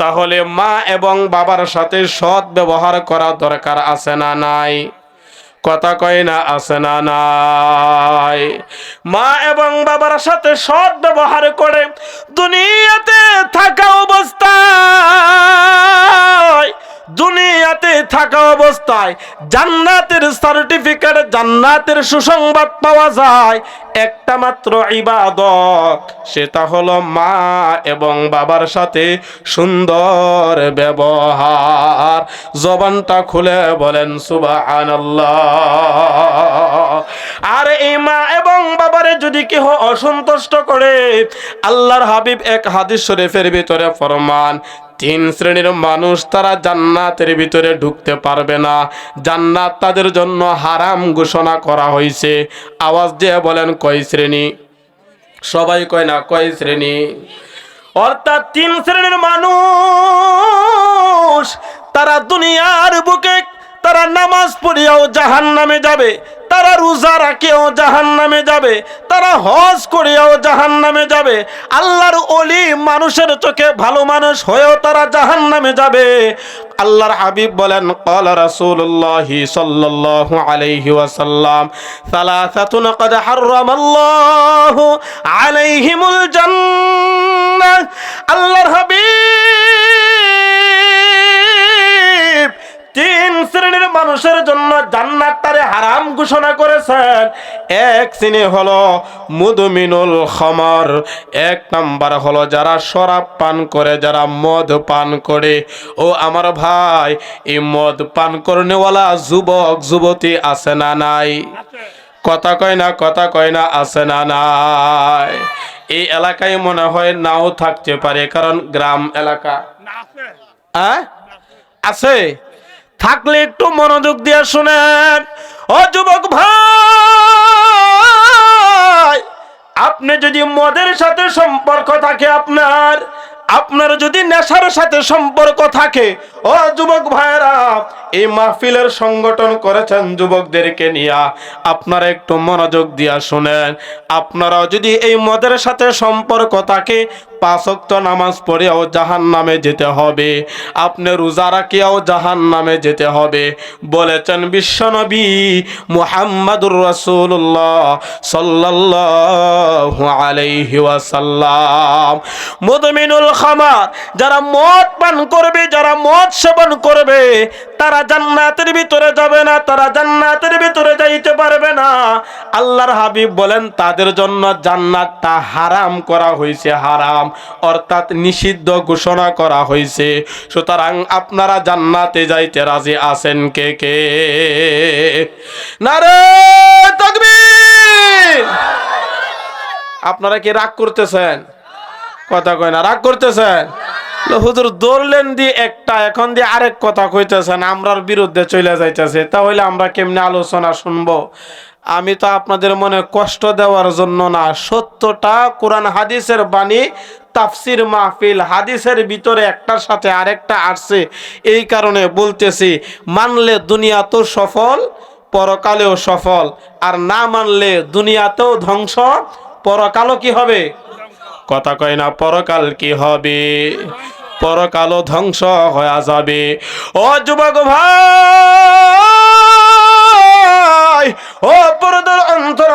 তাহলে মা এবং বাবার সাথে সৎ ব্যবহার করা দরকার আছে না নাই? কথা কয় না, আছে না নাই। মা এবং বাবার সাথে সৎ ব্যবহার করে দুনিয়াতে থাকা অবস্থায় দুনিয়াতে থাকা অবস্থায় জান্নাতের সার্টিফিকেট জান্নাতের সুসংবাদ পাওয়া যায়। একটা মাত্র ইবাদত, সেটা হলো মা এবং বাবার সাথে সুন্দর ব্যবহার। জবানটা খুলে বলেন, সুবহানাল্লাহ। আর এই মা এবং বাবারে যদি কেহ অসন্তুষ্ট করে, আল্লাহর হাবিব এক হাদিস শরীফের ভিতরে ফরমান তিন শ্রেণির মানুষ তারা জান্নাতের ভিতরে ঢুকতে পারবে না। জান্নাত তাদের জন্য হারাম ঘোষণা করা হয়েছে। আওয়াজ দিয়ে বলেন, কয় শ্রেণি? সবাই কয় না, কয় শ্রেণি? অর্থাৎ তিন শ্রেণির মানুষ, তারা দুনিয়ার বুকে তারা নামাজ পড়িয়াও জাহান নামে যাবে। তারা রোজা রাখেও জাহান নামে যাবে, তারা হজ করেও জাহান নামে যাবে। আল্লাহর অলি মানুষের চোখে ভালো মানুষ হয়েও তারা জাহান নামে যাবে। আল্লাহর হাবিব বলেন কল রাসূলুল্লাহি সাল্লাহ আলাইহি ওয়াসাল্লাম, সালাসাতুন কদ হারামাল্লাহু আলাইহিমুল জান্নাহ। আল্লাহর হাবিব তিন শ্রেণির মানুষের জন্য জান্নাত তারে হারাম ঘোষণা করেছেন। এক শ্রেণি হলো মুদমিনুল খমর। এক নাম্বার হলো যারা শরাব পান করে যারা মদ পান করে। ও আমার ভাই এই মদ পান করনেওয়ালা যুবক যুবতী আছে না নাই? কথা কয় না কথা কয় না আছে না নাই? এই এলাকায় মনে হয় নাও থাকতে পারে কারণ গ্রাম এলাকা। আছে? থাকলে একটু মনোযোগ দিয়ে শুনেন। ও যুবক ভাই, আপনি যদি মদের সাথে সম্পর্ক থাকে আপনার আপনার যদি নেশার সাথে সম্পর্ক থাকে, ও যুবক ভাইরা এই মাহফিলের সংগঠন করেছেন যুবকদেরকে নিয়া। আপনারা একটু মনোযোগ দিয়া শুনেন। আপনারাও যদি এই মদের সাথে সম্পর্ক থাকে পাঁচক্ত নামাজ পড়েও জাহান নামে যেতে হবে। আপনি রোজা রাখিয়াও জাহান নামে যেতে হবে। বলেছেন বিশ্বনবী মুহাম্মাদুর রসুল্লাহ সাল্লাল্লাহু আলাইহি ওয়াসাল্লাম। মুদমিনুল খামার, যারা মদ পান করবে, যারা মদ সেবন করবে, তারা জান্নাতের ভিতরে যাবে না, তারা জান্নাতের ভিতরে যাইতে পারবে না। আল্লাহর হাবিব বলেন, তাদের জন্য জান্নাতটা হারাম করা হয়েছে হারাম। অর্থাৎ নিষিদ্ধ ঘোষণা করা হয়েছে। সুতরাং আপনারা জান্নাতে যাইতে রাজি আছেন কে কে? নারে আপনারা কি রাগ করতেছেন? কথা কয় না, রাগ করতেছেন? হুজুর, দৌড়লেন দিয়ে একটা, এখন দিয়ে আরেক কথা কইতেছেন, আমরার বিরুদ্ধে চলে যাইতেছে, তাহলে আমরা কেমনে আলোচনা শুনব? আমি তো আপনাদের মনে কষ্ট দেওয়ার জন্য না। সত্যটা কোরআন হাদিসের বাণী, তাফসির মাহফিল, হাদিসের ভিতরে একটার সাথে আরেকটা আসছে। এই কারণে বলতেছি, মানলে দুনিয়া তো সফল, পরকালেও সফল। আর না মানলে দুনিয়াতেও ধ্বংস, পরকালও কি হবে? কথা কয় না, পরকাল কি হবে? পরকালও ধ্বংস হয়ে যাবে। ও যুবক ভাই! ও পরদর অন্তর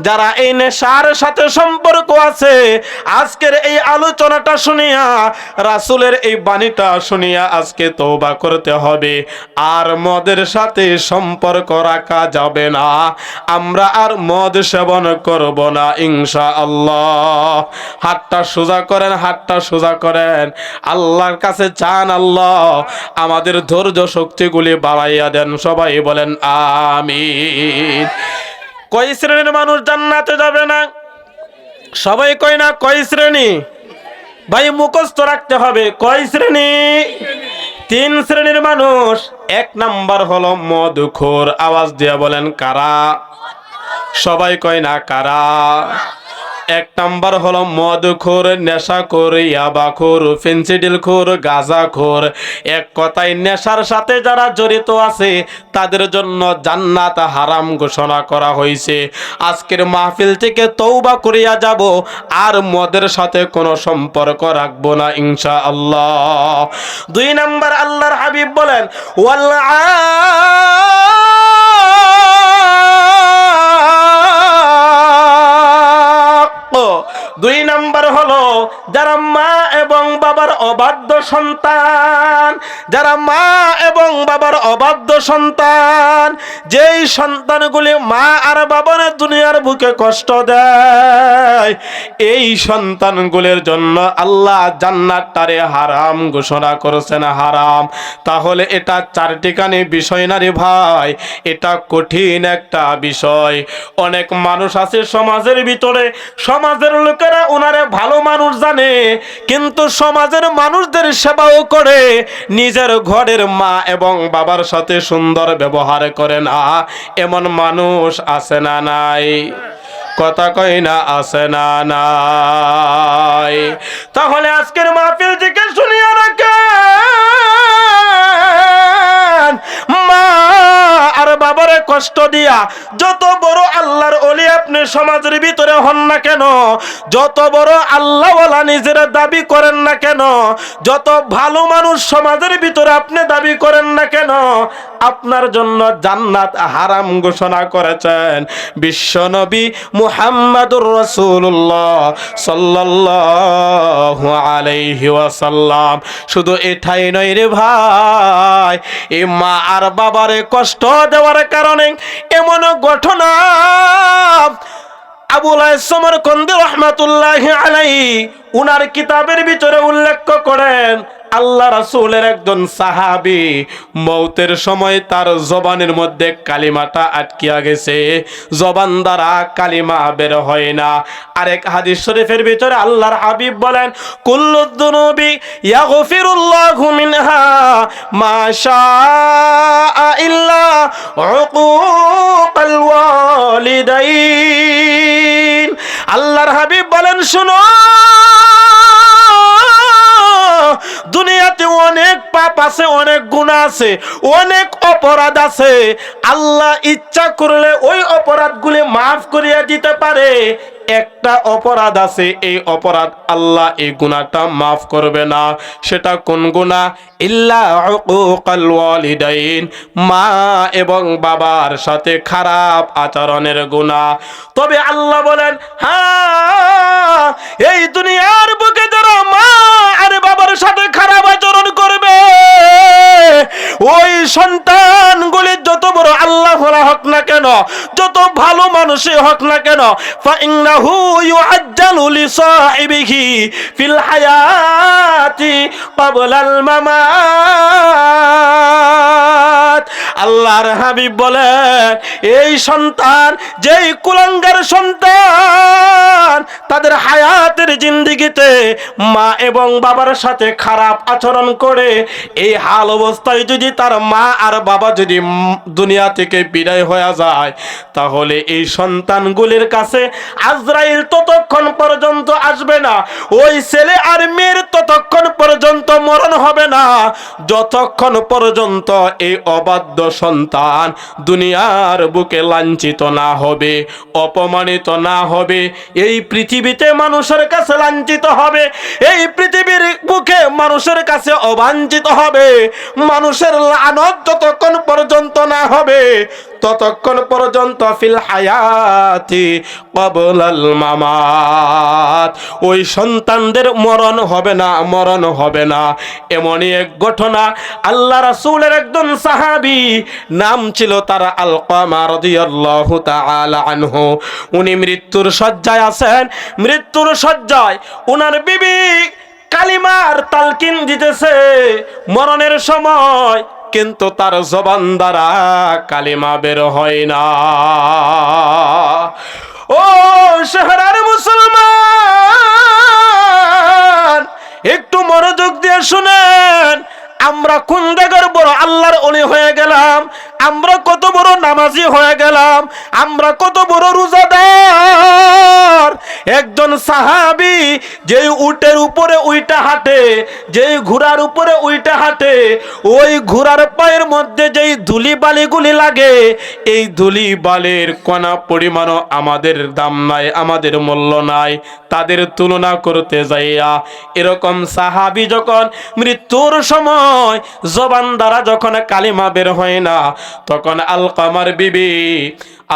যারা এই নেশার সাথে সম্পর্ক আছে, আজকের এই আলোচনাটা শুনিয়া, রাসুলের এই বাণীটা শুনিয়া আজকে তওবা করতে হবে। আর মদের সাথে সম্পর্ক রাখা যাবে না। আমরা আর মদ সেবন করব না ইনশা আল্লাহ হাতটা সোজা করেন, হাতটা সোজা করেন। আল্লাহর কাছে চান আল্লাহ, আমাদের ধৈর্য শক্তিগুলি বাড়াইয়া দেন। সবাই বলেন, আমিন। কয় শ্রেণির মানুষ জান্নাতে যাবে না? সবাই কয় না, কয় শ্রেণি? ভাই, মুখস্থ রাখতে হবে কই শ্রেণি? তিন শ্রেণির মানুষ, এক নাম্বার হলো মধুখোর। আওয়াজ দিয়ে বলেন, কারা? সবাই কয় না, কারা? এক নাম্বার হলো মদ খোর নেশা খোর ইয়াবা খোর নেশাখোর খোর ফেন্সিডিলখোর, গাঁজাখোর। এক কথায় নেশার সাথে যারা জড়িত আছে, তাদের জন্য জান্নাত হারাম ঘোষণা করা হয়েছে। আজকের মাহফিল থেকে তৌবা করিয়া যাব, আর মদের সাথে কোনো সম্পর্ক রাখব না ইনশা আল্লাহ দুই নাম্বার আল্লাহর হাবিব বলেন ওয়াল দুই নাম্বার হলো যারা মা এবং অবাধ্য সন্তান। যারা মা এবং বাবার অবাধ্য সন্তান, যেই সন্তানগুলি মা আর বাবার দুনিয়ার বুকে কষ্ট দেয়, এই সন্তানগুলির জন্য আল্লাহ জান্নাতটারে হারাম ঘোষণা করেছেন হারাম। তাহলে এটা চারটিখানি বিষয় না রে ভাই, এটা কঠিন একটা বিষয়। অনেক মানুষ আছে সমাজের ভিতরে, সমাজের লোকেরা ওনারে ভালো মানুষ জানে, কিন্তু সমাজের মানুষদের সেবাও করে, নিজের ঘরের মা এবং বাবার সাথে সুন্দর ব্যবহার করে না। এমন মানুষ আছে না নাই। কথা কই না, আছে না নাই। তাহলে আজকের মাহফিল কষ্ট দিয়া, যত বড় আল্লাহর অলি আপনি সমাজের ভিতরে হন না কেন, যত বড় আল্লাহওয়ালা নিজের দাবি করেন না কেন, যত ভালো মানুষ সমাজের ভিতরে আপনি দাবি করেন না কেন, আপনার জন্য জান্নাত হারাম ঘোষণা করেছেন। বিশ্বনবী মুহাম্মাদুর রাসূলুল্লাহ সাল্লাল্লাহু আলাইহি ওয়াসাল্লাম। শুধু এটাই নয় রে ভাই, এই মা আর বাবারে কষ্ট দেওয়ার কারণে এমন ঘটনা। আবুল সমর কন্দে রহমাতুল্লাহ আলাই উনার কিতাবের ভিতরে উল্লেখ করেন আল্লাহ রাসুলের একজন সাহাবি মৌতের সময় তার জবানের মধ্যে কালিমাটা আটকিয়া গেছে। জবান দ্বারা কালিমা বের হয় না। আরেক হাদিস শরীফের ভিতরে আল্লাহর হাবিব বলেন, কুল্লু দুনুবি ইয়াগফিরুল্লাহু মিনহা মা শাআ ইল্লা উকুকাল ওয়ালিদাইন। আল্লাহর হাবিব বলেন, শুনো। আছে অনেক গুণা আছে, অনেক অপরাধ আছে। আল্লাহ ইচ্ছা করলে ওই অপরাধগুলি মাফ করিয়া দিতে পারে। একটা অপরাধ আছে, এই অপরাধ আল্লাহ এই গুণাটা মাফ করবে না। সেটা কোন গুণা ইল্লা উকুকাল ওয়ালিদাইন, মা এবং বাবার সাথে খারাপ আচরণের গুণা তবে আল্লাহ বলেন হ্যাঁ এই দুনিয়ার বুকে যারা মা আর বাবার সাথে খারাপ সন্তানগুলি যত বড় আল্লাহ হক না কেন ভালো মানুষই হোক না কেন? ফাইন্নাহু ইউআজ্জালু লিসাহিবিহি ফিল হায়াতি ক্বাবলাল মামাত। আল্লাহর হাবিব বলেন, এই সন্তান, যেই কুলাঙ্গার সন্তান, তাদের হায়াতের জিন্দিগিতে মা এবং বাবার সাথে খারাপ আচরণ করে, এই হাল অবস্থায় যদি তার মা আর বাবা যদি দুনিয়া থেকে বিদায় হয়ে যায়, তাহলে এই সন্তানগুলির কাছে আজরাইল ততক্ষণ পর্যন্ত আসবে না। ওই ছেলে আর মেয়ের ততক্ষণ পর্যন্ত মরণ হবে না। যতক্ষণ পর্যন্ত এই অবাধ্য সন্তান দুনিয়ার বুকে লাঞ্ছিত না হবে, অপমানিত না হবে, এই পৃথিবীতে মানুষের কাছে লাঞ্ছিত হবে, এই পৃথিবীর বুকে মানুষের কাছে অবাঞ্ছিত হবে, মানুষের লানত যতক্ষণ পর্যন্ত না হবে ততক্ষণ পর্যন্ত ফিল হায়াতি কবলাল মামাত। ওই সন্তানদের মরণ হবে না, মরণ হবে না। এমনই এক ঘটনা আল্লাহ রাসূলের একজন সাহাবি, নাম ছিল তারা আলকামা রাদিয়াল্লাহু তাআলা আনহু। উনি মৃত্যুর শয্যায় আছেন। মৃত্যুর শয্যায় উনার বিবি কালিমার তালকিন দিতেছে। মরণের সময় কিন্তু তার জবান দ্বারা কালিমা বের হয় না। ও শহরার মুসলমান, একটু মনোযোগ দিয়ে শুনেন। আমরা কোন জায়গার বড় আল্লাহর অলি হয়ে গেলাম? আমরা কত বড় নামাজি হয়ে গেলাম? আমরা কত বড় রোজাদার? একজন সাহাবি যেই উটের উপরে উইটা হাঁটে, যেই ঘোড়ার উপরে উইটা হাঁটে, ওই ঘোড়ার পায়ের মধ্যে যেই ধুলি বালিগুলি লাগে, এই ধুলি বালির কণা পরিমাণও আমাদের দাম নাই, আমাদের মূল্য নাই, তাদের তুলনা করতে যাইয়া এরকম সাহাবি যখন মৃত্যুর সময় জবান দ্বারা যখন কালিমা বের হয় না, তখন আলকামার বিবি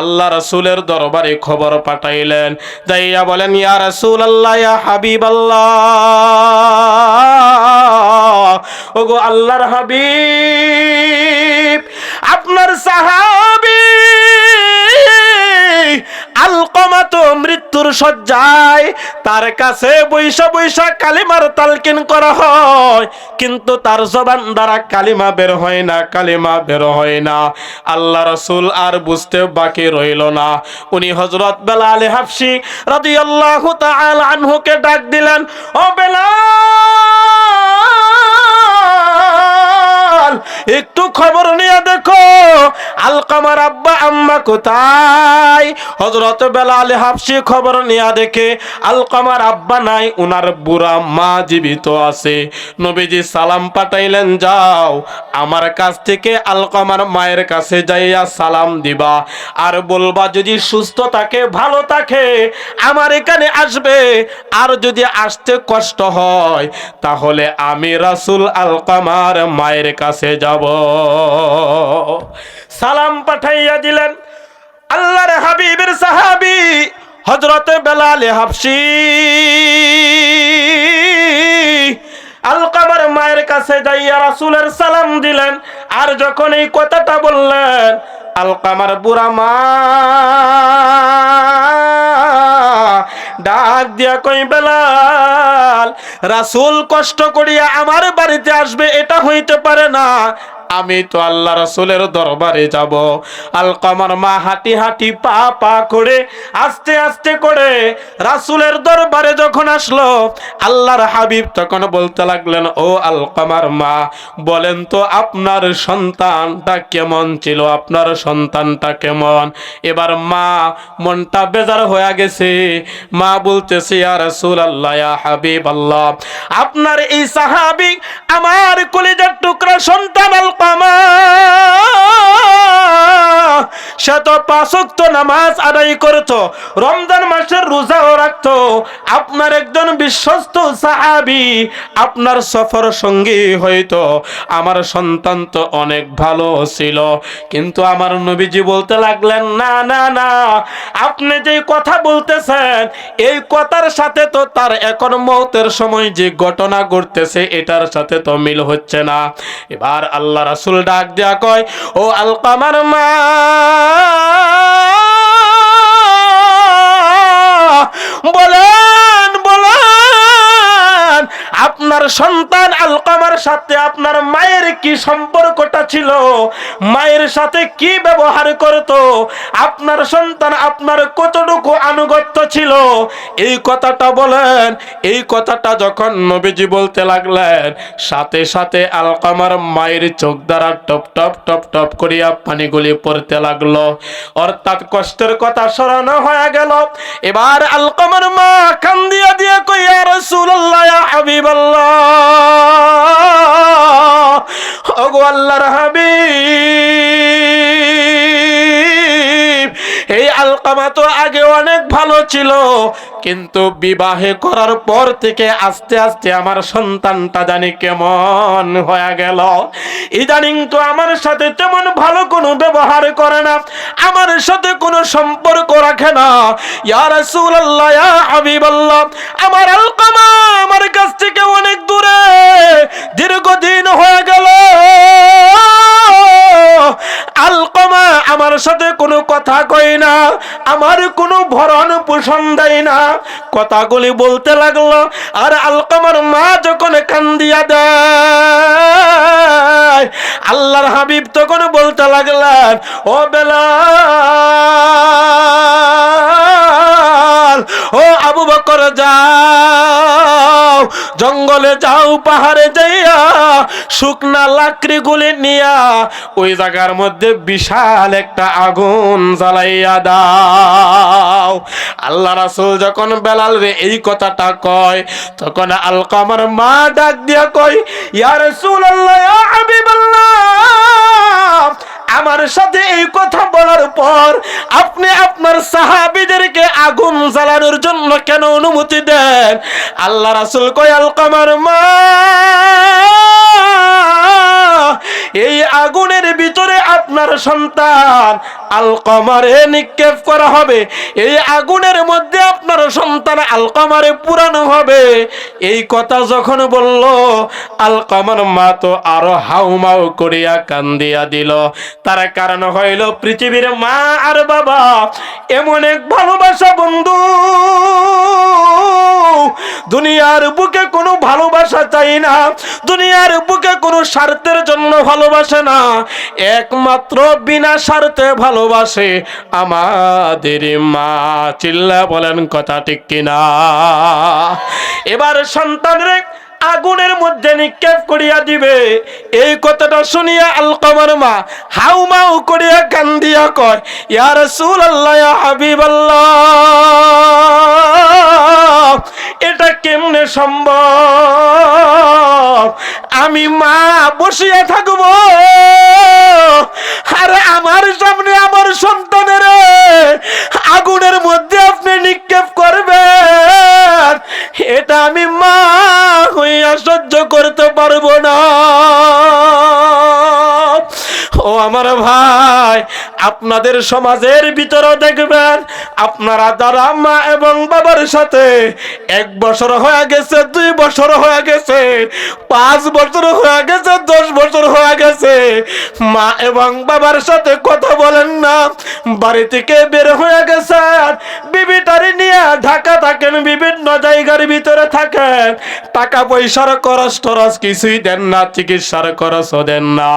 আল্লাহ রসুলের দরবারে খবর পাঠাইলেন। যাইয়া বলেন, ইয়া রসুল আল্লাহ ইয়া হাবিব আল্লাহ আল্লাহর হাবিব, আপনার সাহাবি আলকমা তো মৃত্যুর শয্যায় তার কাছে বৈশা বৈশা কালিমার তালকিন করা হয়। কিন্তু তার জবান দ্বারা কালিমা বের হয় না, কালিমা বের হয় না। আল্লাহ রসুল আর বুঝতে বাকি রইল না। উনি হজরত বেলাল হাফসি রাদিয়াল্লাহু তাআলা আনহুকে ডাক দিলেন, ও বেলা একটু খবর নিয়ে দেখো। আলকামার আম্মা কোথায়? হজরত বেলাল হাফসি খবর নিয়ে দেখে, আলকামার আব্বা নাই, উনার বুড়া মা জীবিত আছে। নবীজি সালাম পাঠাইলেন, যাও, আমার কাছ থেকে আলকামার মায়ের কাছে যাইয়া সালাম দিবা। আর বলবা, যদি সুস্থ থাকে, ভালো থাকে, আমার এখানে আসবে। আর যদি আসতে কষ্ট হয়, তাহলে আমি রাসুল আলকামার মায়ের কাছে যাব। সালাম পাঠাইয়া দিলেন। আল্লাহর হাবিবের সাহাবি হজরতে বেলালে হাফসি। আলকাবার মায়ের কাছে যাইয়া রাসুলের সালাম দিলেন আর যখন এই কথাটা বললেন, আলকামার বুড়া মা ডাক দিয়া কই বেলাল, রাসুল কষ্ট করিয়া আমার বাড়িতে আসবে, এটা হইতে পারে না। আমি তো আল্লাহ রাসুলের দরবারে যাব। আলকামার মা হাঁটি হাঁটি পা পা করে, আস্তে আস্তে করে রাসুলের দরবারে যখন আসলো, আল্লাহর হাবিব তখন বলতে লাগলেন, ও আলকামার মা, বলেন তো আপনার সন্তানটা কেমন ছিল? আপনার সন্তানটা কেমন? এবার মা মনটা বেজার হয়ে গেছে। মা বলতেছে, ইয়া রাসূল আল্লাহ হাবিব আল্লাহ আপনার এই সাহাবী আমার কলিজার টুকরা সন্তান সে তো পাঁচক্ত নামাজ আদায় করতো, রমজান মাসের রোজাও আপনার একজন বিশ্বস্ত সাহাবি আপনার সফর সঙ্গী হয়তো আমার সন্তান তো অনেক ভালো ছিল, কিন্তু আমার নবীজি বলতে লাগলেন, না না না, আপনি যে কথা বলতেছেন, এই কথার সাথে তো তার এখন মৌতের সময় যে ঘটনা ঘটতেছে, এটার সাথে তো মিল হচ্ছে না। এবার আল্লাহ রাসুল ডাক দেয়া কয় ও আলকামার মা আপনার সন্তান আলকামার সাথে আপনার মায়ের কি সম্পর্কটা ছিল? মায়ের সাথে কি ব্যবহার করত? আপনার সন্তান আপনার কতটুকু আনুগত্য ছিল? এই কথাটা বলেন। এই কথাটা যখন নবীজি বলতে লাগলেন, সাথে সাথে আলকামার মায়ের চোখ দ্বারা টপ টপ টপ টপ করিয়া পানিগুলি পড়তে লাগল। অর্থাৎ কষ্টের কথা স্মরণ হয়ে গেল। এবার আলকামার মা কান্দিয়া দিয়ে কইয়া রাসূলুল্লাহ, ইয়া ওগো এই আলকামা তো আগে অনেক ভালো ছিল, কিন্তু বিবাহে করার পর থেকে আস্তে আস্তে আমার সন্তানটা জানি কেমন হয়ে গেল। ইদানিং তো আমার সাথে তেমন ভালো কোনো ব্যবহার করে না, আমার সাথে কোনো সম্পর্ক রাখে না। ইয়া রাসূলুল্লাহ, ইয়া হাবিবাল্লাহ, আমার আলকামা আমার কাছ থেকে অনেক দূরে দীর্ঘদিন হয়ে গেল। আলকমা আমার সাথে কোনো কথা কই না, আমার কোনো ভরণ পোষণ দেয় না। কথাগুলি বলতে লাগল, আর আলকমার মা যখন কান্দিয়া দেয়, আল্লাহর হাবিব তখন বলতে লাগলেন, ও বেলা ও আবু বকর যাও, জঙ্গলে যাও, পাহাড়ে যাইয়া শুকনা লাকড়ি গুলি নিয়া ওই জায়গার মধ্যে বিশাল একটা আগুন জ্বালাইয়া দাও। আল্লাহ রাসুল যখন বেলাল রে এই কথাটা কয়, তখন আলকামার মা ডাক দিয়া কয়, ইয়া রাসূলুল্লাহ, ইয়া হাবিবাল্লাহ আমার সাথে এই কথা বলার পর আপনি আপনার সাহাবিদেরকে আগুন জ্বালানোর জন্য কেন অনুমতি দেন? আল্লাহ রাসুল কয়াল কামার মা এই আগুনের ভিতরে আপনার সন্তান, আলকমারে নিক্ষেপ করা হবে। এই আগুনের মধ্যে আপনার সন্তান আলকমারে পুরানো হবে। এই কথা যখন বলল, আলকমার মা তো আরও হাউমাউ করিয়া কান্দিয়া দিল। তার কারণ হইল পৃথিবীর মা আর বাবা এমন এক ভালোবাসা বন্ধু। দুনিয়ার বুকে কোনো ভালোবাসা চাই না। দুনিয়ার বুকে কোনো স্বার্থের জন্য ভালোবাসে না, একমাত্র বিনা স্বার্থে ভালোবাসে আমাদের মা। চিল্লা বলেন কথা ঠিক কিনা? এবার সন্তানের আগুনের মধ্যে নিক্ষেপ করিয়া দিবে। এই কথাটা শুনিয়া আলকামার মা হাউ মাউ করিয়া কান্দিয়া কয়, ইয়া রাসূলুল্লাহ, ইয়া হাবিবাল্লাহ, এটা কেমনে সম্ভব? আমি মা বসিয়া থাকব। আরে আমার সামনে আমার সন্তানের আগুনের মধ্যে আমার ভাই আপনাদের সমাজের ভিতরেও দেখবেন, আপনারা যারা মা এবং বাবার সাথে এক বছর হয়ে গেছে, দুই বছর হয়ে গেছে, পাঁচ বছর হয়ে গেছে, দশ বছর হয়ে গেছে, মা এবং বাবার সাথে কথা বলেন না। বাড়ি থেকে বের হয়ে গেছে বিবিটারি নিয়ে ঢাকা থাকেন, বিভিন্ন জায়গার ভিতরে থাকেন। টাকা পয়সার খরচ টরচ কিছুই দেন না, চিকিৎসার খরচও দেন না।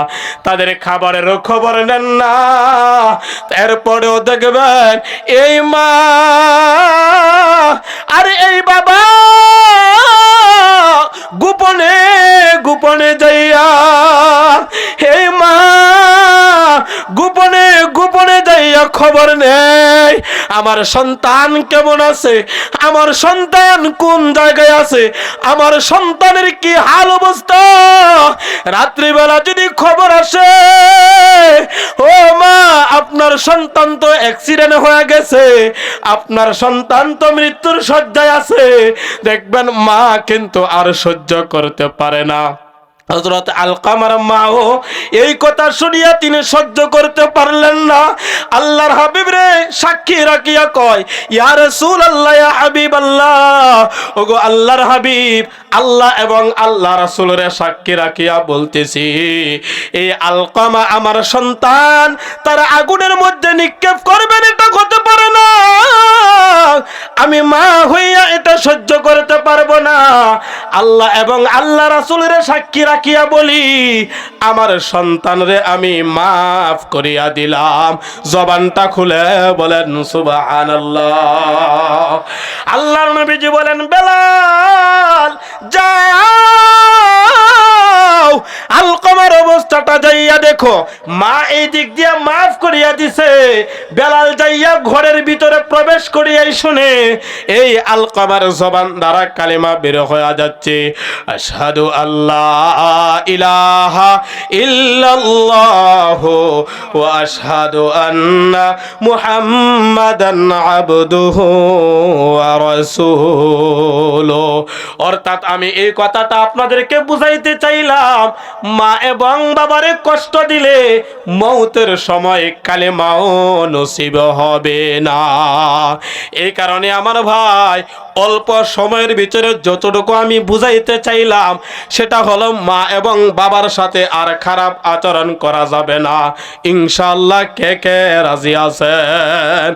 তাদের খাবারেরও খবর নেন না। এরপরেও দেখবেন এই মা আর এই বাবা গোপনে গোপনে যাইয়া এই মা, গোপনে গোপনে যাইয়া খবর নেই। আমার সন্তান কেমন আছে? আমার সন্তান কোন জায়গায় আছে? আমার সন্তানের কি হাল অবস্থা? রাত্রিবেলা যদি খবর আসে, ও মা সন্তান তো অ্যাক্সিডেন্ট হয়ে গেছে। আপনার সন্তান তো মৃত্যুর শয্যায় আছে। দেখবেন মা কিন্তু আর সহ্য করতে পারে না। হজরত আলকামার মাও এই কথা শুনিয়া তিনি সহ্য করতে পারলেন না। আল্লাহর হাবিব রে, সাক্ষী রাখিয়া কয়, ইয়া রাসূল আল্লাহ হাবিব আল্লাহ ওগো আল্লাহর হাবিব, আল্লাহ এবং আল্লাহ রাসূলের সাক্ষী রাখিয়া বলতেছি, এই আলকামা আমার সন্তান, তার আগুনের মধ্যে নিক্ষেপ করবেন, এটা হতে পারে না। আমি মা হইয়া এটা সহ্য আল্লাহ এবং আল্লাহ রাসুলের সাক্ষী রাখিয়া বলি, আমার সন্তানরে আমি মাফ করিয়া দিলাম। জবানটা খুলে বলেন, সুবহানাল্লাহ। আল্লাহ নবীজি বলেন, বেলাল যাও আলকমার অবস্থাটা যাইয়া দেখো। মা এই দিক দিয়া মাফ করিয়া দিছে। বেলাল যাইয়া ঘরের ভিতরে প্রবেশ করিয়াই শুনে, এই আলকমার জবান দ্বারা কালিমা বের হয়ে যাচ্ছে। আশহাদু আল্লাহ ইলাহা ইল্লাল্লাহ ওয়া আশহাদু আন্না মুহাম্মাদান আবদুহু ওয়া রাসূলুহু। অর্থাৎ আমি এই কথাটা আপনাদেরকে বুঝাইতে চাইলাম। মা এবং বাবারে কষ্ট দিলে মৌতের সময় কালেমাও নসিব হবে না। এই কারণে আমার ভাই, অল্প সময়ের ভিতরে যতটুকু আমি বুঝাইতে চাইলাম, সেটা হলো মা এবং বাবার সাথে আর খারাপ আচরণ করা যাবে না। ইনশাল্লাহ কে কে রাজি আছেন?